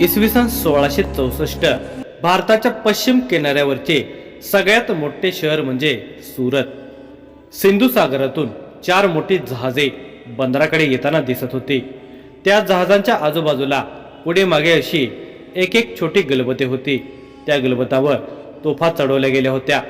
इसवी सन सोळाशे चौसष्ट भारताच्या पश्चिम किनाऱ्यावरचे सगळ्यात मोठे शहर म्हणजे सुरत. सिंधू सागरातून चार मोठी जहाजे बंदराकडे येताना दिसत होती. त्या जहाजांच्या आजूबाजूला पुढे मागे अशी एक एक छोटी गलबते होती. त्या गलबतावर तोफा चढवल्या गेल्या होत्या.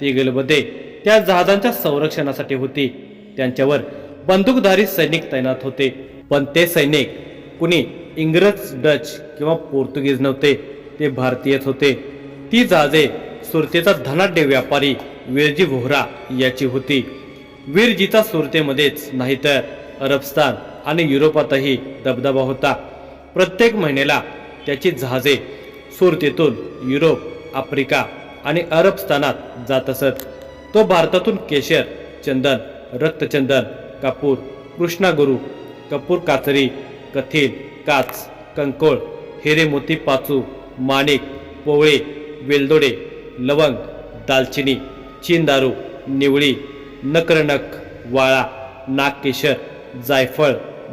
ती गलबते त्या जहाजांच्या संरक्षणासाठी होती. त्यांच्यावर बंदूकधारी सैनिक तैनात होते. पण ते सैनिक कुणी इंग्रज डच किंवा पोर्तुगीज नव्हते ते भारतीयच होते. ती जहाजे सुरतेचा धनाढ्य व्यापारी विरजी व्होरा याची होती. वीरजीचा सुरतेमध्येच नाही तर अरबस्तान आणि युरोपातही दबदबा होता. प्रत्येक महिन्याला त्याची जहाजे सुरतेतून युरोप आफ्रिका आणि अरबस्तानात जात असत. तो भारतातून केशर चंदन रक्तचंदन कापूर कृष्णागुरू कपूर कातरी कथील काच कंकोळ हिरे मोती पाचू माणिक पोवळे वेलदोडे लवंग दालचिनी चीनदारू निवळी नकरनक वाळा नागकेशर जायफळ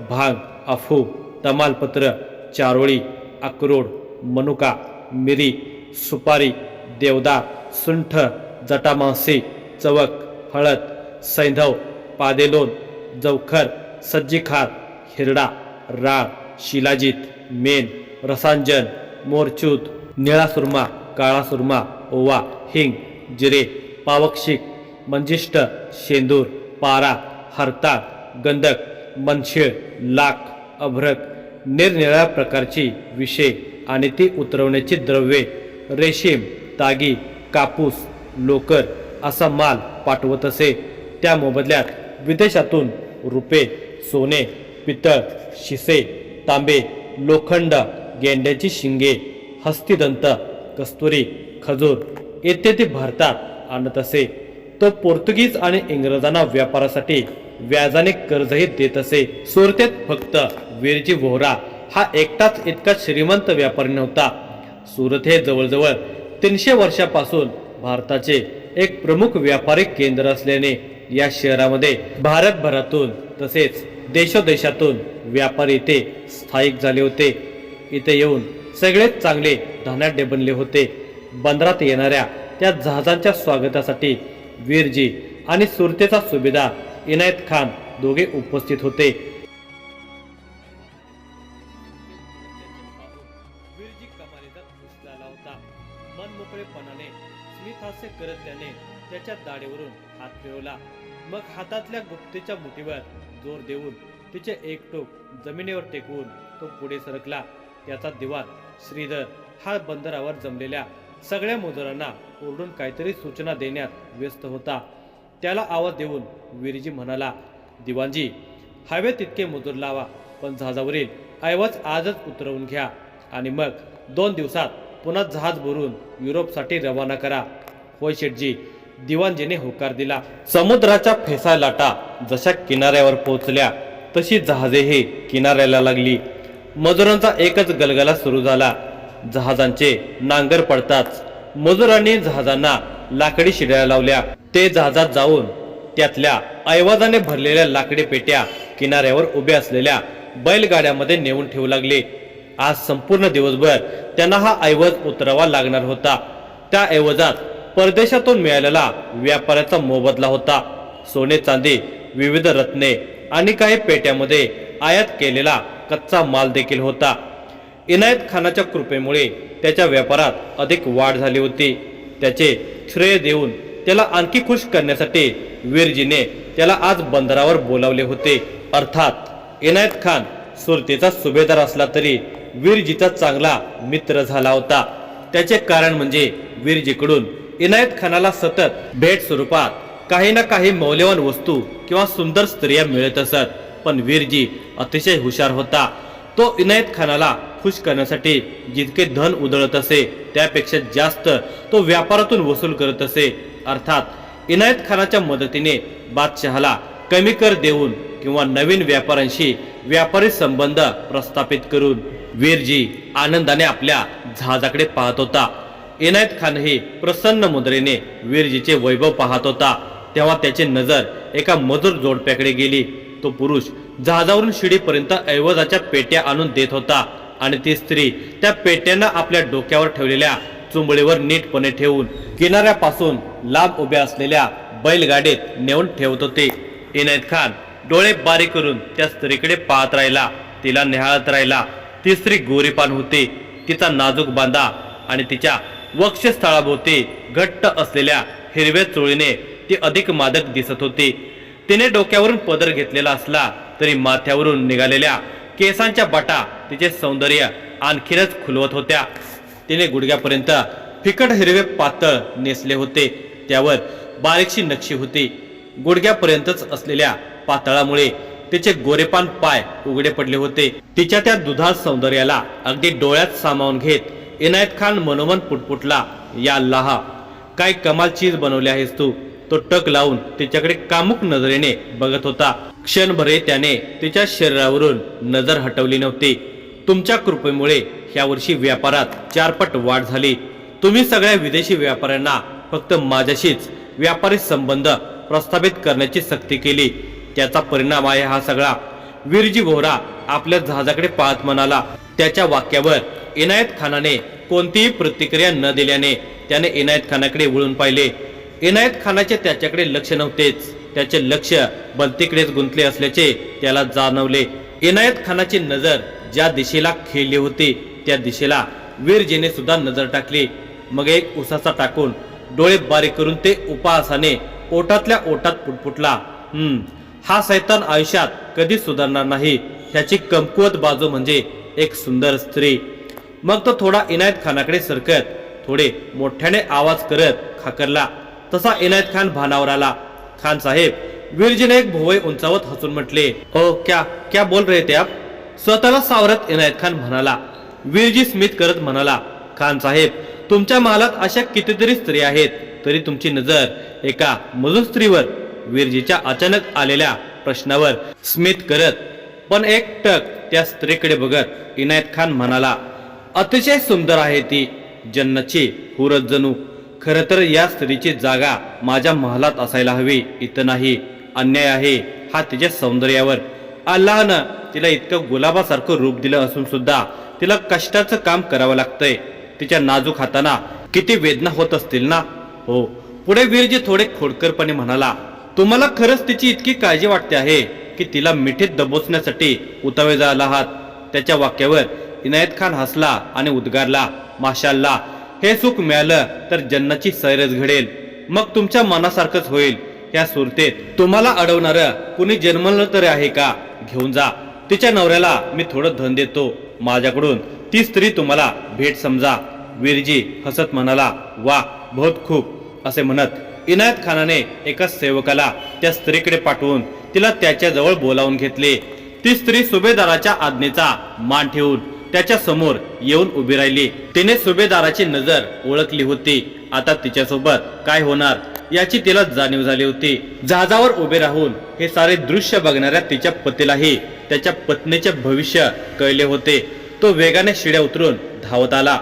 भांग अफू तमालपत्र चारोळी अक्रोड मनुका मिरी सुपारी देवदार सुंठ जटामांसी चवक हळद सैंधव पादेलोन जवखर सज्जीखार हिरडा राळ. शिलाजित मेन रसांजन मोरचूत निळा सुरमा काळा सुरमा ओवा हिंग जिरे पावकशिक मंजिष्ट शेंदूर पारा हरताळ गंधक मनशिळ लाख अभ्रक निरनिराळ्या प्रकारची विषे आणि ती उतरवण्याची द्रव्ये रेशीम तागी कापूस लोकर असा माल पाठवत असे. त्या मोबदल्यात विदेशातून रुपे सोने पितळ शिसे तांबे लोखंड गेंड्याची शिंगे हस्तिदंत कस्तुरी खजूर इत्यादी भारतात आणत असे. तो पोर्तुगीज आणि इंग्रजांना व्यापारासाठी व्याजाने कर्जही देत असे. सुरतेत फक्त वीरजी वोहरा हा एकटाच इतका श्रीमंत व्यापारी नव्हता. सुरत हे जवळजवळ तीनशे वर्षापासून भारताचे एक प्रमुख व्यापारी केंद्र असल्याने या शहरामध्ये भारतभरातून तसेच देशोदेशातून व्यापारी इथे स्थायिक झाले होते. इथे येऊन सगळेच चांगले धनाढ्य बनले होते. बंदरात येणाऱ्या त्या जहाजांच्या स्वागतासाठी वीरजी आणि सुरतेचा सुभेदार इनायत खान दोघे उपस्थित होते. वीरजी मनमोकळेपणाने स्मितहास्य करत त्याने त्याच्या दाढीवरून हात फिरवला. मग हातातल्या गुप्तीच्या मुठीवर जोर देऊन तिचे एक टोक जमिनीवर टेकवून तो पुढे सरकला. त्याचा दिवा श्रीधर हा बंदरावर जमलेल्या सगळ्या मजुरांना ओरडून काहीतरी सूचना देण्यात व्यस्त होता. त्याला आवाज देऊन वीरजी म्हणाला दिवाणजी हवे तितके मजूर लावा पण जहाजावरील ऐवज आजच उतरवून घ्या आणि मग दोन दिवसात पुन्हा जहाज भरून युरोपसाठी रवाना करा. होय शेठजी. दिवाणजीने होकार दिला. समुद्राच्या फेसा लाटा जशा किनाऱ्यावर पोहोचल्या तशी जहाजेही किनाऱ्याला लागली. मजुरांचा एकच गलगला सुरू झाला. जहाजांचे नांगर पडताच मजुरांनी जहाजांना लाकडी शिड्या लावल्या. ते जहाजात जाऊन त्यातल्या ऐवाजाने भरलेल्या लाकडी पेट्या किनाऱ्यावर उभ्या असलेल्या बैलगाड्यामध्ये नेऊन ठेवू लागले. आज संपूर्ण दिवसभर त्यांना हा ऐवज उतरावा लागणार होता. त्या ऐवजात परदेशातून मिळालेला व्यापाराचा मोबदला होता. सोने चांदी विविध रत्ने आणि काही पेट्यामध्ये आयात केलेला कच्चा माल देखील होता. इनायत खानाच्या कृपेमुळे त्याच्या व्यापारात अधिक वाढ झाली होती. त्याचे श्रेय देऊन त्याला आणखी खुश करण्यासाठी वीरजीने त्याला आज बंदरावर बोलावले होते. अर्थात इनायत खान सुरतेचा सुभेदार असला तरी वीरजीचा चांगला मित्र झाला होता. त्याचे कारण म्हणजे वीरजीकडून इनायत खानाला सतत भेट स्वरूपात काही ना काही मौल्यवान वस्तू किंवा सुंदर स्त्रिया मिळत असत. पण वीरजी अतिशय हुशार होता. तो इनायत खानाला खुश करण्यासाठी जितके धन उधळत असे त्यापेक्षा जास्त तो व्यापारातून वसूल करत असे. अर्थात इनायत खानाच्या मदतीने बादशहाला कमी कर देऊन किंवा नवीन व्यापाऱ्यांशी व्यापारी संबंध प्रस्थापित करून वीरजी आनंदाने आपल्या जहाजाकडे पाहत होता. इनायत खान हे प्रसन्न मुद्रेने वीरजीचे वैभव पाहत होता. तेव्हा त्याची नजर एका मजूर जोडप्याकडे गेली. तो पुरुष जहाजावरून शिडीपर्यंत ऐवजाच्या पेट्या आणून देत होता आणि ती स्त्री त्या पेट्यांना आपल्या डोक्यावर ठेवलेल्या चुंबळीवर नीटपणे ठेवून किनाऱ्यापासून लांब उभ्या असलेल्या बैलगाडीत नेऊन ठेवत होते. इनायत खान डोळे बारीक करून त्या स्त्रीकडे पाहत राहिला. तिला निहाळत राहिला. ती स्त्री गोरीपान होती. तिचा नाजूक बांधा आणि तिच्या वक्षस्थळाभोवती घट्ट असलेल्या हिरव्या चोळीने ती अधिक मादक दिसत होती. तिने डोक्यावरून पदर घेतलेला असला तरी माथ्यावरून निघालेल्या केसांच्या बटा तिचे सौंदर्य आणखीनच खुलवत होत्या. तिने गुडघ्यापर्यंत फिकट हिरवे पातळ नेसले होते. त्यावर बारीकशी नक्षी होती. गुडघ्यापर्यंतच असलेल्या पातळामुळे तिचे गोरेपान पाय उघडे पडले होते. तिच्या त्या दुधाळ सौंदर्याला अगदी डोळ्यात सामावून घेत इनायत खान मनोमन पुटपुटला या लहा काय कमाल चीज बनवली आहेस तू. तो टक लावून तिच्याकडे कामुक नजरेने बघत होता. क्षणभरे त्याने तिच्या शरीरावरून नजर हटवली नव्हती. तुमच्या कृपेमुळे ह्या वर्षी व्यापारात चारपट वाढ झाली. तुम्ही सगळ्या विदेशी व्यापाऱ्यांना फक्त माझ्याशीच व्यापारी संबंध प्रस्थापित करण्याची सक्ती केली. त्याचा परिणाम आहे हा सगळा. वीरजी भोरा आपल्या जहाजाकडे पाहत म्हणाला त्याच्या वाक्यावर इनायत खानाने कोणतीही प्रतिक्रिया न दिल्याने त्याने इनायत खानाकडे वळून पाहिले. इनायत खानाचे त्याच्याकडे लक्ष नव्हतेच. त्याचे लक्ष बलतीकडेच गुंतले असल्याचे त्याला जाणवले. इनायत खानाची नजर ज्या दिशेला खेळली होती त्या दिशेला वीरजीने सुद्धा नजर टाकली. मग एक उसाचा टाकून डोळे बारीक करून ते उपासाने ओटातल्या ओटात पुटपुटला हम्म हा सैतान आयुष्यात कधीच सुधारणार नाही. ह्याची कमकुवत बाजू म्हणजे एक सुंदर स्त्री. मग तो थोडा इनायत खानाकडे सरकत थोडे मोठ्याने आवाज करत खाकरला तसा इनायत खान भानावर आला. खान साहेब वीरजीने एक भोवई उंचावत हसून म्हटले. हो क्या क्या बोल रहे थे आप? स्वतःला सावरत इनायत खान म्हणाला. वीरजी स्मित करत म्हणाला खान साहेब तुमच्या महालात अशा कितीतरी स्त्री आहेत तरी तुमची नजर एका मजूर स्त्रीवर वीरजीच्या अचानक आलेल्या प्रश्नावर स्मित करत पण एक टक त्या स्त्रीकडे बघत इनायत खान म्हणाला अतिशय सुंदर आहे ती. जन्नतची हुरत जणू. खर तर या स्त्रीची जागा माझ्या महालात असायला हवी. इथं नाही. अन्याय आहे. हा तिच्या सौंदर्यावर. अल्लानं तिला इतकं गुलाबासारखं रूप दिलं असून सुद्धा तिला कष्टाचं काम करावं लागतंय. तिच्या नाजूक हाताना किती वेदना होत असतील ना? हो. पुढे वीरजी थोडे खोडकरपणे म्हणाला तुम्हाला खरंच तिची इतकी काळजी वाटते आहे की तिला मिठीत दबोचण्यासाठी उतावे जायला आहात? त्याच्या वाक्यावर इनायत खान हसला आणि उद्गारला माशाल्ला हे सुख मिळालं तर जन्नाची सैरच घडेल. मग तुमच्या मनासारखंच होईल. या सुरतेत तुम्हाला अडवणार कुणी जन्मलं तरी आहे का? घेऊन जा. तिच्या नवऱ्याला मी थोडं धन देतो. माझ्याकडून ती स्त्री तुम्हाला भेट समजा. वीरजी हसत म्हणाला वा बहुत खूप. असे म्हणत इनायत खानाने एका सेवकाला त्या स्त्रीकडे पाठवून तिला त्याच्याजवळ बोलावून घेतले. ती स्त्री सुभेदाराच्या आज्ञेचा मान ठेवून त्याच्यासमोर येऊन उभी राहिली. तिने सुभेदाराची नजर ओळखली होती. आता तिच्यासोबत काय होणार याची तिला जाणीव झाली होती. जहाजावर उभे राहून हे सारे दृश्य बघणाऱ्या तिच्या पतीलाही त्याच्या पत्नीचे भविष्य कळले होते. तो वेगाने शिड्या उतरून धावत आला.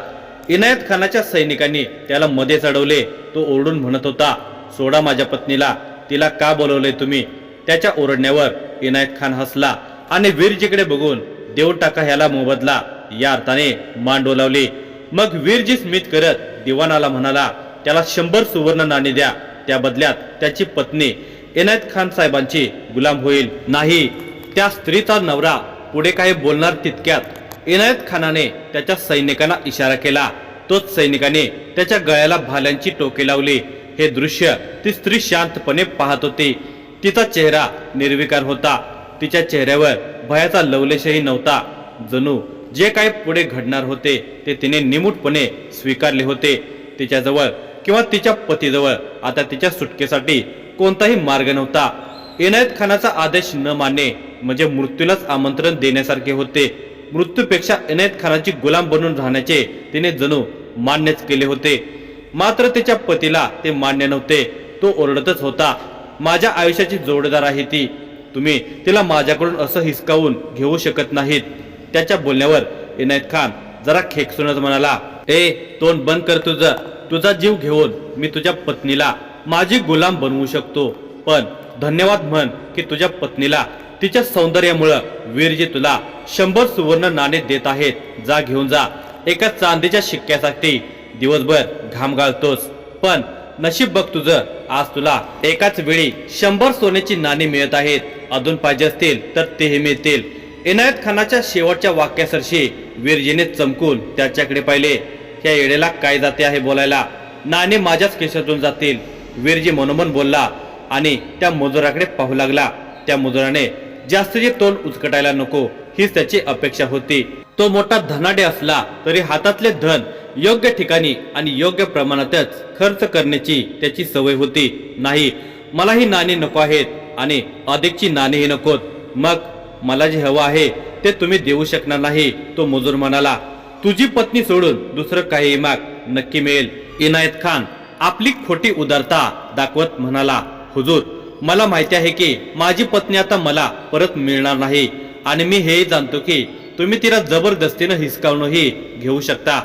इनायत खानाच्या सैनिकांनी त्याला मध्ये चढवले तो ओरडून म्हणत होता सोडा माझ्या पत्नीला. तिला का बोलवले तुम्ही? त्याच्या ओरडण्यावर इनायत खान हसला आणि वीरजीकडे बघून देव टाका ह्याला मोबदला. या अर्थाने मान डोलावली. मग वीरजी स्मित करत दिवाणाला म्हणाला त्याला शंभर सुवर्ण नाणे द्या. त्या बदल्यात त्याची पत्नी इनायत खान साहेबांची गुलाम होईल. नाही त्या स्त्रीचा नवरा पुढे काही बोलणार तितक्यात. इनायत खानाने त्याच्या सैनिकांना इशारा केला. तोच सैनिकाने त्याच्या गळ्याला भाल्यांची टोके लावली. हे दृश्य ती स्त्री शांतपणे पाहत होती. तिचा चेहरा निर्विकार होता. तिच्या चेहऱ्यावर भयाचा लवलेशही नव्हता. जणू जे काही पुढे घडणार होते ते तिने निमूटपणे स्वीकारले होते. तिच्याजवळ किंवा तिच्या पतीजवळ आता तिच्या सुटकेसाठी कोणताही मार्ग नव्हता. इनायत खानाचा आदेश न मानणे म्हणजे मृत्यूलाच आमंत्रण देण्यासारखे होते. मृत्यूपेक्षा इनायत खानाची गुलाम बनून राहण्याचे तिने जणू मान्यच केले होते. मात्र तिच्या पतीला ते मान्य नव्हते. तो ओरडतच होता माझ्या आयुष्याची जोडदार आहे ती. तुम्ही तिला माझ्याकडून असं हिसकावून घेऊ शकत नाहीत. त्याच्या बोलण्यावर इनायत खान जरा खेकसूनच म्हणाला ए तोंड बंद कर तुझं. तुझा जीव घेऊन मी तुझ्या पत्नीला माझी गुलाम बनवू शकतो. पण धन्यवाद म्हण की तुझ्या पत्नीला. तिच्या सौंदर्यामुळं वीरजी तुला शंभर सुवर्ण नाणे देत आहेत. जा घेऊन जा. एका चांदीच्या शिक्क्यासाठी दिवसभर घाम घालतोस. पण नशीब बघ तुझं. आज तुला एकाच वेळी शंभर सोन्याची नाणी मिळत आहेत. अजून पाहिजे असतील तर तेही मिळतील. इनायत खानाच्या शेवटच्या वाक्यासरशी वीरजीने चमकून त्याच्याकडे पाहिले. त्या येडेला काय जाते आहे बोलायला? नाणे माझ्याच केशातून जातील. वीरजी मनोमन बोलला आणि त्या मजुराकडे पाहू लागला. त्या मजुराने जास्तीचे तोंड उचकटायला नको. हीच त्याची अपेक्षा होती. तो मोठा धनाडे असला तरी हातातले धन योग्य ठिकाणी आणि योग्य प्रमाणातच खर्च करण्याची त्याची सवय होती. नाही मला ही नाणी नको आहेत आणि अधिकची नाणीही नकोत. मग मला जे हवं आहे ते तुम्ही देऊ शकणार नाही तो मजूर म्हणाला. तुझी पत्नी सोडून दुसरं काही माग नक्की मिळेल. इनायत खान आपली खोटी उदारता दाखवत म्हणाला हुजूर मला माहिती आहे की माझी पत्नी आता मला परत मिळणार नाही आणि मी हेही जाणतो की तुम्ही तिला जबरदस्तीनं हिसकावूनही घेऊ शकता.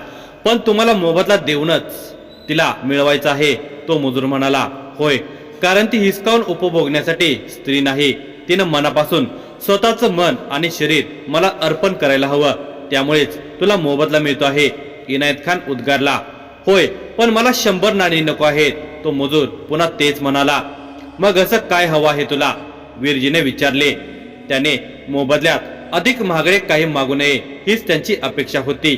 पण तुम्हाला मोबदला देऊनच तिला मिळवायचा आहे तो मजूर म्हणाला. होय कारण ती हिसकावून उपभोगण्यासाठी स्त्री नाही. तिनं मनापासून स्वतःचं मन आणि शरीर मला अर्पण करायला हवं. त्यामुळेच तुला मोबदला मिळतो आहे. इनायत खान उद्गारला होय पण मला शंभर नाणी नको आहेत. तो मजूर पुन्हा तेच म्हणाला मग असं काय हवं आहे तुला? वीरजीने विचारले. त्याने मोबदल्यात अधिक महागडे काही मागू नये हीच त्यांची अपेक्षा होती.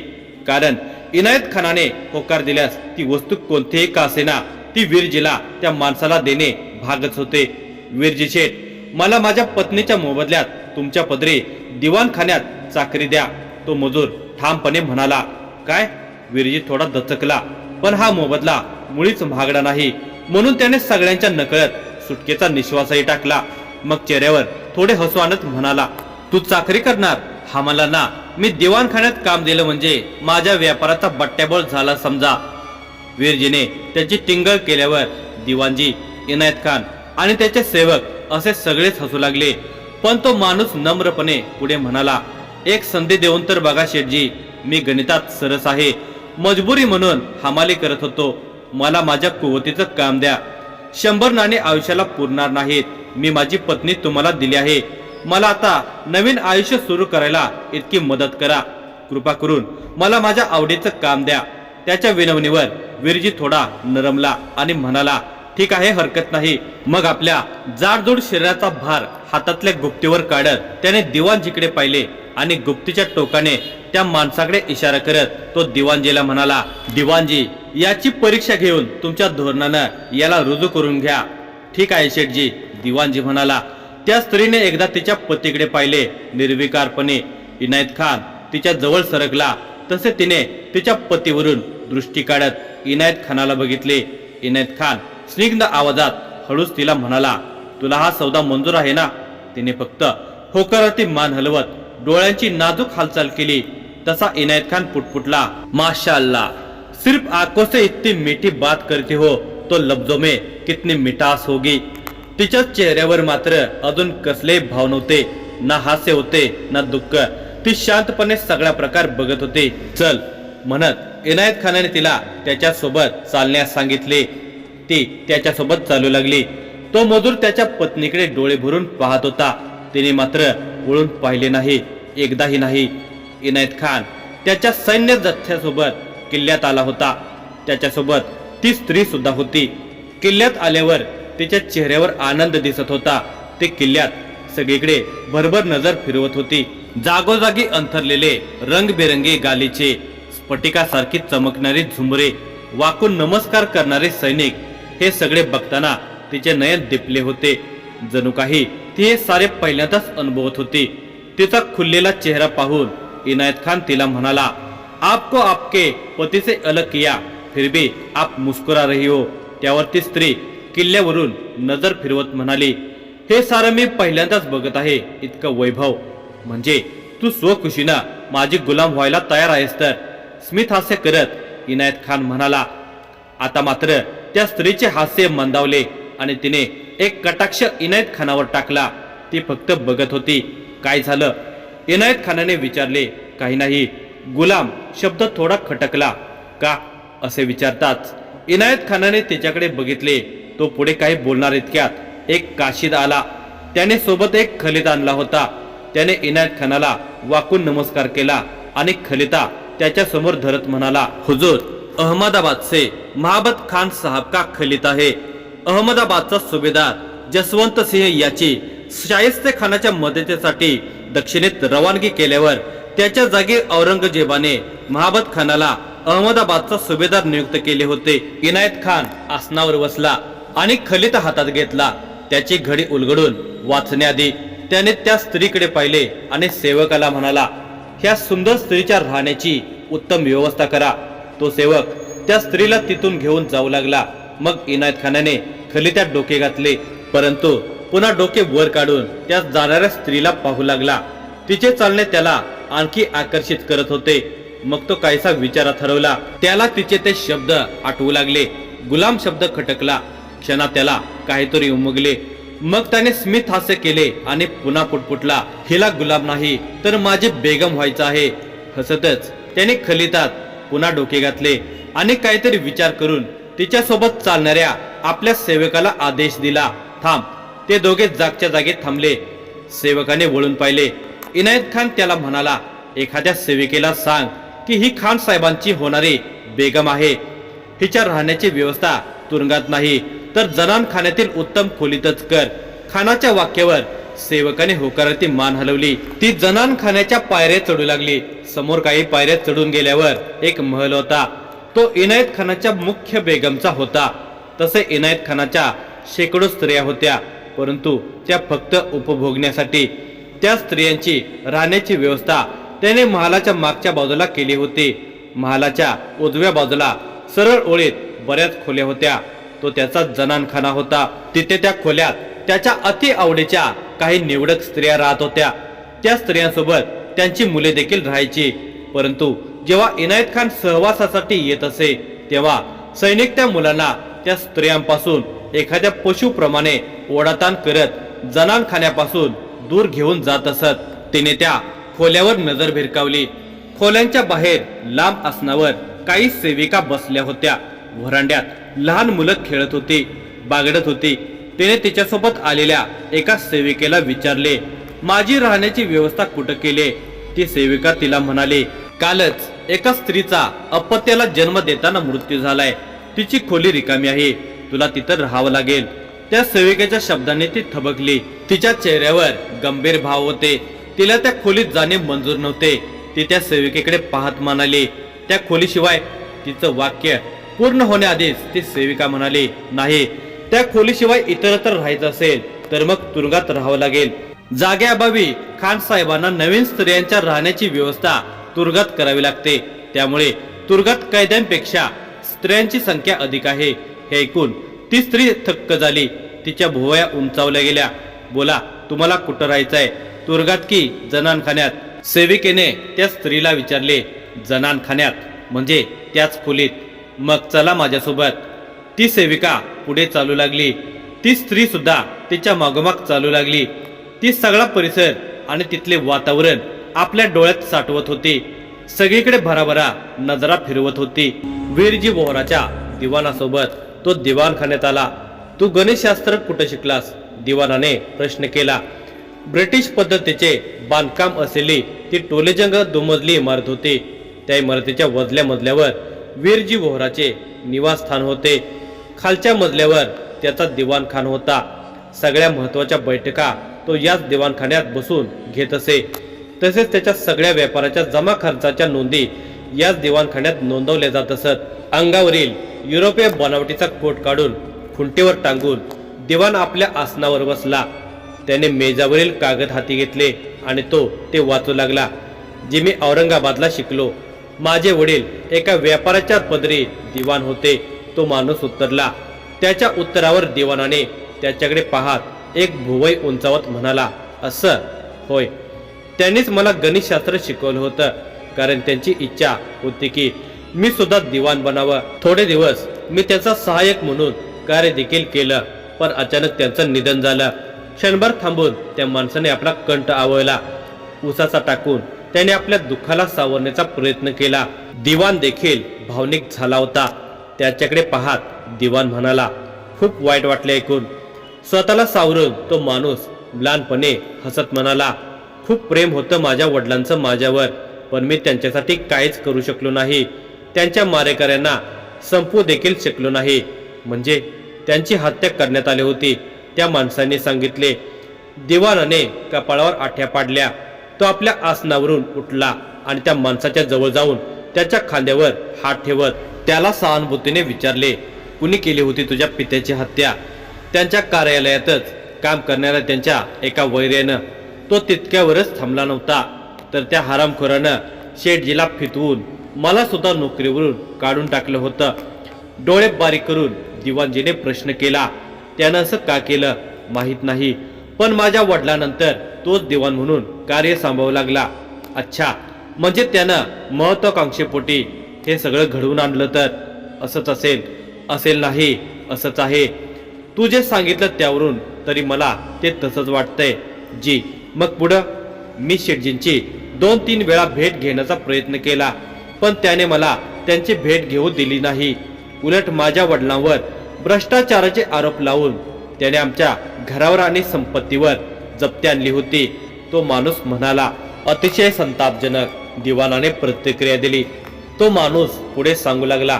कारण इनायत खानाने होकार दिल्यास ती वस्तू कोणतीही का असेना ती वीरजीला त्या माणसाला देणे भागच होते. वीरजी शेठ मला माझ्या पत्नीच्या मोबदल्यात तुमच्या पदरी दिवाणखान्यात चाकरी द्या. तो मजूर ठामपणे म्हणाला काय? वीरजी थोडा दचकला. पण हा मोबदला मुळीच महागडा नाही. म्हणून त्याने सगळ्यांच्या नकळत सुटकेचा निश्वासही टाकला. मग चेहऱ्यावर थोडे हसू आणत म्हणाला तू चाकरी करणार? हा मला ना. मी दिवाणखान्यात काम दिलं म्हणजे माझ्या व्यापाराचा बट्ट्याबोळ झाला समजा. वीरजीने त्याची टिंगळ केल्यावर दिवानजी इनायत खान आणि त्याचे सेवक असे सगळेच हसू लागले. पण तो माणूस नम्रपणे पुढे म्हणाला एक संधी देऊन तर बघा शेठजी मी गणितात सरस आहे. मजबुरी म्हणून हमाली करत होतो. मला माझ्या कुवतीचं काम द्या. शंभर नाणे आयुष्याला पुरणार नाहीत. मी माझी पत्नी तुम्हाला दिली आहे. मला आता नवीन आयुष्य सुरू करायला इतकी मदत करा. कृपा करून मला माझ्या आवडीचं काम द्या. त्याच्या विनवणीवर वीरजी थोडा नरमला आणि म्हणाला ठीक आहे हरकत नाही. मग आपल्या जाडजूड शरीराचा भार हातातल्या गुप्तीवर काढत त्याने दिवाणजीकडे पाहिले आणि गुप्तीच्या टोकाने त्या माणसाकडे इशारा करत तो दिवाणजीला म्हणाला दिवाणजी याची परीक्षा घेऊन तुमच्या धोरणानं याला रुजू करून घ्या. ठीक आहे शेठजी दिवाणजी म्हणाला. त्या स्त्रीने एकदा तिच्या पतीकडे पाहिले निर्विकारपणे. इनायत खान तिच्या जवळ सरकला. तसे तिने तिच्या पतीवरून दृष्टी काढत इनायत खानाला बघितले. इनायत खान स्निग्ध आवाजात हळूच तिला म्हणाला तुला हा सौदा मंजूर आहे ना? तिने फक्त होकाराती मान हलवत डोळ्यांची नाजूक हालचाल केली. तसा इनायत खान पुटपुटला माशा अल्ला सिर्फ आंखों से इतनी मीठी बात करती हो तो लफ्जों में कितनी मिठास होगी. तिच्या चेहऱ्यावर मात्र अजून कसले भाव नव्हते ना हास्य होते ना दुःख. ती शांतपणे सगळा प्रकार बघत होते. चल म्हणत इनायत खानाने तिला त्याच्या सोबत चालण्यास सांगितले. ती त्याच्यासोबत चालू लागली. तो मजूर त्याच्या पत्नीकडे डोळे भरून पाहत होता. तिने मात्र वळून पाहिले नाही एकदाही नाही. इनायत खान त्याच्या सैन्य जथ्यासोबत किल्ल्यात आला होता. त्याच्यासोबत ती स्त्री सुद्धा होती. किल्ल्यात आल्यावर तिच्या चेहऱ्यावर आनंद दिसत होता. ते किल्ल्यात सगळीकडे भरभर नजर फिरवत होती. जागोजागी अंथरलेले रंगबेरंगी गालीचे स्फटिकासारखी चमकणारी झुंबरे वाकून नमस्कार करणारे सैनिक हे सगळे बघताना तिचे नयन दिपले होते. जणू काही ती हे सारे पहिल्यांदाच अनुभवत होती. तिचा खुललेला चेहरा पाहून इनायत खान तिला म्हणाला आपको आपके पतीचे से अलग किया फिर भी आप मुस्कुरा रही हो. त्यावर ती स्त्री किल्ल्यावरून नजर फिरवत म्हणाली हे सारं मी पहिल्यांदाच बघत आहे इतकं वैभव. म्हणजे तू स्वखुशीनं माझी गुलाम व्हायला तयार आहेस तर. स्मित हास्य करत इनायत खान म्हणाला आता मात्र त्या स्त्रीचे हास्य मंदावले आणि तिने एक कटाक्ष इनायत खानावर टाकला. ती फक्त बघत होती. काय झालं? इनायत खानाने विचारले काही नाही. गुलाम शब्द थोडा खटकला. का? असे विचारताच इनायत खानाने तिच्याकडे बघितले. तो पुढे काही बोलणार इतक्यात. एक काशीद आला. त्याने सोबत एक खलिद आणला होता. त्याने इनायत खानाला वाकून नमस्कार केला आणि खलिता त्याच्यासमोर धरत म्हणाला हुजूर अहमदाबाद से महाबत खान साहब का खलित आहे अहमदाबादचा सुभेदार जसवंत सिंह याची शाहिस्ते खानाच्या मदतीसाठी दक्षिणेत रवानगी केल्यावर त्याच्या जागी औरंगजेबाने महाबत खानाला अहमदाबादचा सुभेदार नियुक्त केले होते. इनायत खान आसनावर बसला आणि खलित हातात घेतला. त्याची घडी उलगडून वाचण्याआधी त्याने त्या स्त्रीकडे पाहिले आणि सेवकाला म्हणाला ह्या सुंदर स्त्रीच्या राहण्याची उत्तम व्यवस्था करा. तो सेवक त्या स्त्रीला तिथून घेऊन जाऊ लागला. मग इनायत खानाने खलित्यात डोके घातले. परंतु पुन्हा डोके वर काढून त्या जाणाऱ्या स्त्रीला पाहू लागला. तिचे चालणे त्याला आणखी आकर्षित करत होते. मग तो काहीसा विचारात हरवला. त्याला तिचे ते शब्द आठवू लागले. गुलाम शब्द खटकला. क्षणा त्याला काहीतरी उमगले. मग त्याने स्मित हास्य केले आणि पुन्हा पुटपुटला हिला गुलाम नाही तर माझे बेगम व्हायचं आहे. हसतच त्याने खलितात पुन्हा डोके घातले. आणि काहीतरी विचार करून तिच्या सोबत चालणाऱ्या आपल्या सेवकाला आदेश दिला. थांब. ते दोघे जागच्या जागी थांबले. सेवकाने वळून पाहिले. इनायत खान त्याला म्हणाला एखाद्या सेविकेला सांग की ही खान साहेबांची होणारी बेगम आहे. हिच्या राहण्याची व्यवस्था तुरुंगात नाही तर जनान खाण्यातील उत्तम खोलीतच कर. खानाच्या वाक्यावर सेवकाने होकाराती मान हलवली. ती जनान खाण्याच्या पायऱ्या चढू लागली. समोर काही पायऱ्या चढून गेल्यावर एक महल होता. तो इनायत खानाच्या मुख्य बेगमचा होता. तसे इनायत खानाच्या शेकडो स्त्रिया होत्या. परंतु त्या फक्त उपभोगण्यासाठी. त्या स्त्रियांची राहण्याची व्यवस्था त्याने महालाच्या मागच्या बाजूला केली होती. महालाच्या उजव्या बाजूला सरळ ओळीत बऱ्याच खोल्या होत्या. तो त्याचा जनानखाना होता. तिथे त्या खोल्यात त्याच्या अति आवडीच्या काही निवडक स्त्रिया राहत होत्या. त्या स्त्रियांसोबत त्यांची मुले देखील राहायची. परंतु जेव्हा इनायत खान सहवासासाठी येत असे तेव्हा सैनिक त्या मुलांना त्या स्त्रियांपासून एखाद्या पशुप्रमाणे ओढाताण करत जनानखान्यापासून दूर घेऊन जात असत. तिने त्या खोल्यावर नजर भिरकावली खोल्यांच्या बाहेर लांब आसनावर काही सेविका बसल्या होत्या. व्हरांड्यात लहान मुलं खेळत होती बागडत होती. तिने तिच्यासोबत आलेल्या एका सेविकेला विचारले माझी राहण्याची व्यवस्था कुठं केली? ती सेविका तिला म्हणाली कालच एका स्त्रीचा अपत्याला जन्म देताना मृत्यू झालाय. तिची खोली रिकामी आहे. तुला तिथं राहावं लागेल. त्या सेविकेच्या शब्दाने ती थबकली. तिच्या चेहऱ्यावर गंभीर भाव होते. तिला त्या खोलीत जाणे मंजूर नव्हते. ती त्या सेविकेकडे पाहत म्हणाली त्या खोलीशिवाय तिचं वाक्य पूर्ण होण्याआधीच ती सेविका म्हणाली नाही त्या खोलीशिवाय इतरत्र राहायचं असेल तर मग तुरुंगात राहावं लागेल. जाग्याअभावी खान साहेबांना नवीन स्त्रियांच्या राहण्याची व्यवस्था तुरुंगात करावी लागते. त्यामुळे तुरुंगात कैद्यांपेक्षा स्त्रियांची संख्या अधिक आहे. हे ऐकून ती स्त्री थक्क झाली. तिच्या भुवया उंचावल्या गेल्या. बोला तुम्हाला कुठं राहायचंय? तुरुंगात की जनानखान्यात? सेविकेने त्या स्त्रीला विचारले जनानखान्यात म्हणजे त्याच खोलीत. मग चला माझ्यासोबत. ती सेविका पुढे चालू लागली. ती स्त्री सुद्धा तिच्या मागोमाग चालू लागली. ती सगळा परिसर आणि तिथले वातावरण आपल्या डोळ्यात साठवत होती. सगळीकडे भराभरा नजरा फिरवत होती. वीरजी बोहराच्या दिवानासोबत तो दिवाणखान्यात आला. तू गणेशशास्त्र कुठं शिकलास? दिवानाने प्रश्न केला. ब्रिटिश पद्धतीचे बांधकाम असलेली ती टोलेजंग दुमजली इमारत होती. त्या इमारतीच्या वजल्या मजल्यावर वीरजी बोहराचे निवासस्थान होते. खालच्या मजल्यावर त्याचा दिवाणखान होता. सगळ्या महत्त्वाच्या बैठका तो याच दिवाणखान्यात बसून घेत असे. तसेच त्याच्या सगळ्या व्यापाराच्या जमा खर्चाच्या नोंदी याच दिवाणखान्यात नोंदवल्या जात असत. अंगावरील युरोपीय बनावटीचा कोट काढून खुंटीवर टांगून दिवाण आपल्या आसनावर बसला. त्याने मेजावरील कागद हाती घेतले आणि तो ते वाचू लागला. जे मी औरंगाबादला शिकलो. माझे वडील एका व्यापाराच्या पदरी दिवाण होते. तो माणूस उत्तरला त्याच्या उत्तरावर दिवाणाने त्याच्याकडे पाहत एक भुवई उंचावत म्हणाला असं? होय. त्यांनीच मला गणितशास्त्र शिकवलं होतं. कारण त्यांची इच्छा होती की मी सुद्धा दिवाण बनावं. थोडे दिवस मी त्याचा सहाय्यक म्हणून कार्य देखील केलं पण अचानक त्यांचं निधन झालं. क्षणभर थांबून त्या माणसाने आपला कंठ आवळला. उसाचा टाकून त्याने आपल्या दुःखाला सावरण्याचा प्रयत्न केला. दिवाण देखील भावनिक झाला होता. त्याच्याकडे पाहत दिवाण म्हणाला खूप वाईट वाटले ऐकून. स्वतःला सावरून तो माणूस लहानपणे हसत म्हणाला खूप प्रेम होतं माझ्या वडिलांचं माझ्यावर पण मी त्यांच्यासाठी काहीच करू शकलो नाही. त्यांच्या मारेकऱ्यांना संपू देखील शकलो नाही. म्हणजे त्यांची हत्या करण्यात आली होती. त्या माणसाने सांगितले दिवानाने कपाळावर आठ्या पाडल्या. तो आपल्या आसनावरून उठला आणि त्या माणसाच्या जवळ जाऊन त्याच्या खांद्यावर हात ठेवत त्याला सहानुभूतीने विचारले कुणी केली होती तुझ्या पित्याची हत्या? त्यांच्या कार्यालयातच काम करणाऱ्या त्यांच्या एका वैर्यानं तो तितक्यावरच थांबला नव्हता. तर त्या हरामखोरानं शेठजीला फितवून मला सुद्धा नोकरीवरून काढून टाकलं होतं. डोळे बारीक करून दिवाणजीने प्रश्न केला त्यानं असं का केलं? माहीत नाही. पण माझ्या वडिलानंतर तोच दिवाण म्हणून कार्य सांभाळू लागला. अच्छा म्हणजे त्यानं महत्वाकांक्षेपोटी हे सगळं घडवून आणलं तर? असंच असेल. असेल नाही असंच आहे. तू जे सांगितलं त्यावरून तरी मला ते तसंच वाटतंय. जी मग पुढं? मी शेटजींची दोन तीन वेळा भेट घेण्याचा प्रयत्न केला पण त्याने मला त्यांची भेट घेऊ दिली नाही. उलट माझ्या वडिलांवर भ्रष्टाचाराचे आरोप लावून त्याने आमच्या घरावर आणि संपत्तीवर जप्ती आणली होती तो माणूस म्हणाला अतिशय संतापजनक. दिवानाने प्रतिक्रिया दिली. तो माणूस पुढे सांगू लागला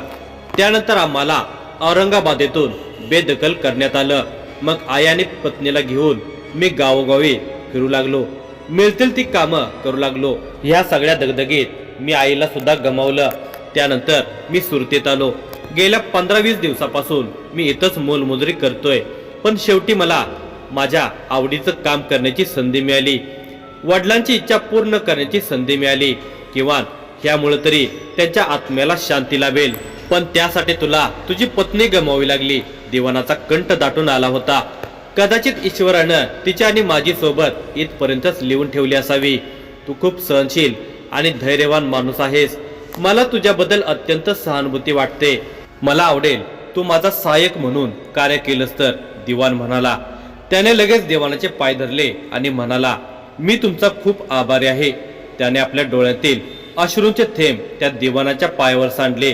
त्यानंतर आम्हाला औरंगाबादेतून बेदखल करण्यात आलं. मग आई आणि पत्नीला घेऊन मी गावोगावी फिरू लागलो. मिळतील ती कामं करू लागलो. ह्या सगळ्या दगदगीत मी आईला सुद्धा गमावलं. त्यानंतर मी सुरतेत आलो. गेल्या पंधरा वीस दिवसापासून मी इथंच मोलमजुरी करतोय. पण शेवटी मला माझ्या आवडीचं काम करण्याची संधी मिळाली. वडिलांची इच्छा पूर्ण करण्याची संधी मिळाली. किंवा ह्यामुळे तरी त्यांच्या आत्म्याला शांती लाभेल. पण त्यासाठी तुला तुझी पत्नी गमावी लागली. दिवानाचा कंठ दाटून आला होता. कदाचित ईश्वरानं तिच्या आणि माझी सोबत इथपर्यंतच लिहून ठेवली असावी. तू खूप सहनशील आणि धैर्यवान माणूस आहेस. मला तुझ्याबद्दल अत्यंत सहानुभूती वाटते. मला आवडेल तू माझा सहाय्यक म्हणून कार्य केलंस तर दिवाण म्हणाला. त्याने लगेच देवानाचे पाय धरले आणि म्हणाला मी तुमचा खूप आभारी आहे. त्याने आपल्या डोळ्यातील अश्रूंचे थेंब त्या देवानाच्या पायावर सांडले.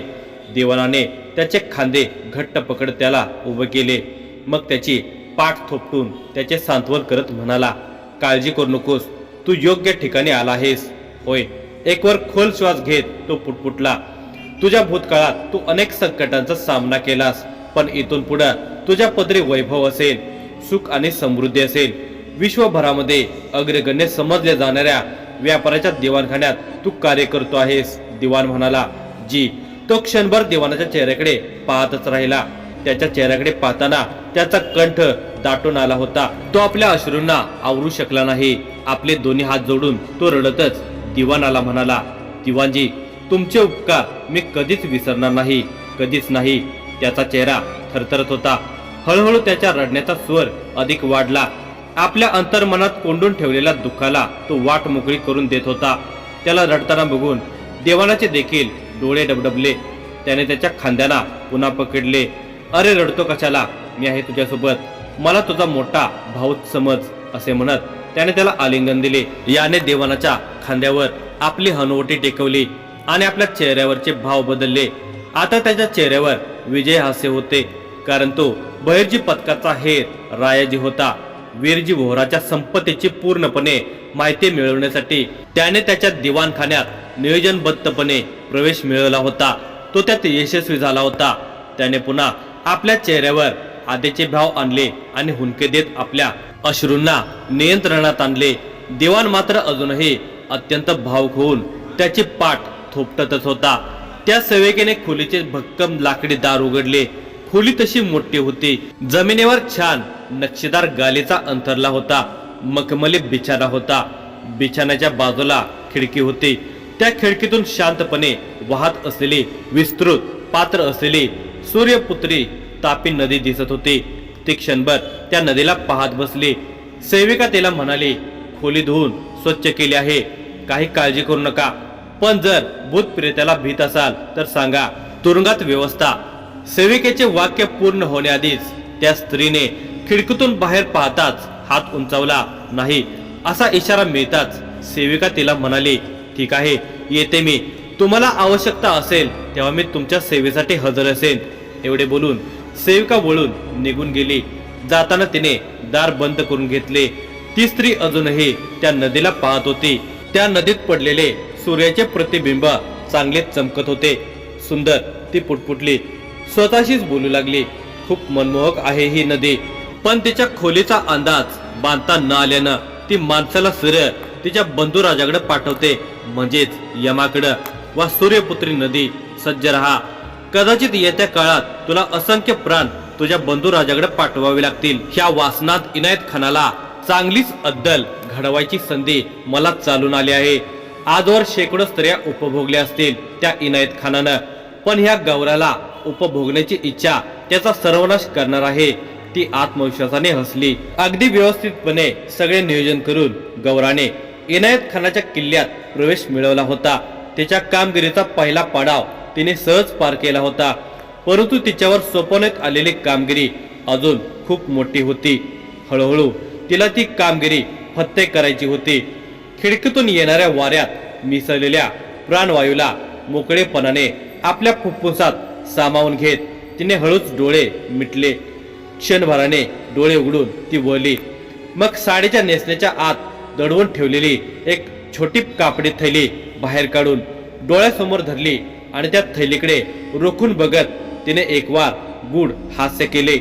देवानाने त्याचे खांदे घट्ट पकड त्याला उभे केले. मग त्याची पाठ थोपटून त्याचे सांत्वन करत म्हणाला काळजी करू नकोस तू योग्य ठिकाणी आला आहेस. होय एकवर खोल श्वास घेत तो पुटपुटला तुझ्या भूतकाळात तू अनेक संकटांचा सामना केलास पण इथून पुढे तुझ्या पदरी वैभव असेल. सुख आणि समृद्धी असेल. विश्वभरामध्ये अग्रगण्य समजल्या जाणाऱ्या व्यापाराच्या दिवाणखान्यात तू कार्य करतो आहेस दिवाण म्हणाला. जी तो क्षणभर दिवाणाच्या चेहऱ्याकडे पाहतच राहिला. त्याच्या चेहऱ्याकडे पाहताना त्याचा कंठ दाटून आला होता. तो आपल्या अश्रूंना आवरू शकला नाही. आपले दोन्ही हात जोडून तो रडतच दिवाणाला म्हणाला दिवाणजी तुमचे उपकार मी कधीच विसरणार नाही. कधीच नाही. त्याचा चेहरा थरथरत होता. हळूहळू त्याच्या रडण्याचा स्वर अधिक वाढला. आपल्या अंतर्मनात कोंडून ठेवलेल्या दुःखाला तो वाट मोकळी करून देत होता. त्याला रडताना बघून देवानाचे देखील डोळे डबडबले. त्याने त्याच्या खांद्याला पुन्हा पकडले. अरे रडतो कशाला? मी आहे तुझ्यासोबत. मला तुझा मोठा भाऊ समज असे म्हणत त्याने त्याला आलिंगन दिले. याने देवानाच्या खांद्यावर आपली हनुवटी टेकवली आणि आपल्या चेहऱ्यावरचे भाव बदलले. आता त्याच्या चेहऱ्यावर विजय हास्य होते. कारण तो बहिर्जी पथकाचा हेर रायाजी होता. वीरजी भोहराच्या संपत्तीची पूर्णपणे माहिती मिळवण्यासाठी त्याने त्याच्या दिवाणखान्यात नियोजनबद्धपणे प्रवेश मिळवला होता. तो त्यात यशस्वी झाला होता. त्याने पुन्हा आपल्या चेहऱ्यावर आधीचे भाव आणले आणि हुंके देत आपल्या अश्रूंना नियंत्रणात आणले. दिवाण मात्र अजूनही अत्यंत भावुक होऊन त्याची पाठ थोपटतच होता. त्या सेवेकेने खोलीचे भक्कम लाकडी दार उघडले. खोली तशी मोठी होती. जमिनीवर छान नक्षीदार गालीचा अंतरला होता. मखमली बिछाना होता. बिछाण्याच्या बाजूला खिडकी होती. त्या खिडकीतून शांतपणे वाहत असलेली विस्तृत पात्र असलेली सूर्यपुत्री तापी नदी दिसत होती. ती क्षणभर त्या नदीला पाहत बसली. सेविका तिला म्हणाली खोली धुवून स्वच्छ केली आहे. काही काळजी करू नका. पण जर भूत प्रेत्याला भीत असाल तर सांगा तुरुंगात व्यवस्था सेविकेचे वाक्य पूर्ण होण्याआधीच त्या स्त्रीने खिडकीतून बाहेर पाहताच हात उंचावला. नाही असा इशारा मिळताच सेविका तिला म्हणाली ठीक आहे येते मी. तुम्हाला आवश्यकता असेल तेव्हा मी तुमच्या सेवेसाठी हजर असेन. एवढे बोलून सेविका वळून निघून गेली. जाताना तिने दार बंद करून घेतले. ती स्त्री अजूनही त्या नदीला पाहत होती. त्या नदीत पडलेले सूर्याचे प्रतिबिंब चांगले चमकत होते. सुंदर ती पुटपुटली. स्वतःशीच बोलू लागली. खूप मनमोहक आहे ही नदी. पण तिच्या खोलीचा अंदाज बांधता न आल्यानं ती माणसाला सूर्य तिच्या बंधुराजाकडे पाठवते. म्हणजेच यमाकडं. वा सूर्यपुत्री नदी. सज्ज रहा. कदाचित येत्या काळात तुला असंख्य प्राण तुझ्या बंधुराजाकडे पाठवावे लागतील. ह्या वासनात इनायत खानाला चांगलीच अद्दल घडवायची संधी मला चालून आली आहे. आजवर शेकडो स्त्रिया उपभोगल्या असतील त्या इनायत खानानं पण ह्या गौराला उपभोगण्याची इच्छा त्याचा सर्वनाश करणार आहे. ती आत्मविश्वासाने हसली. अगदी व्यवस्थितपणे सगळे नियोजन करून गौराने इनायत खानाच्या किल्ल्यात प्रवेश मिळवला होता. तिच्या कामगिरीचा पहिला पाडाव तिने सहज पार केला होता. परंतु तिच्यावर सोपवण्यात आलेली कामगिरी अजून खूप मोठी होती. हळूहळू तिला ती कामगिरी फत्ते करायची होती. खिडकीतून येणाऱ्या वाऱ्यात मिसळलेल्या प्राणवायूला मोकळेपणाने आपल्या फुफ्फुसात सामावून घेत तिने हळूच डोळे मिटले. क्षणभराने डोळे उघडून ती वळली. मग साडीच्या नेसण्याच्या आत दडवून ठेवलेली एक छोटी कापडी थैली बाहेर काढून डोळ्यासमोर धरली आणि त्या थैलीकडे रोखून बघत तिने एक वार गुड हास्य केले.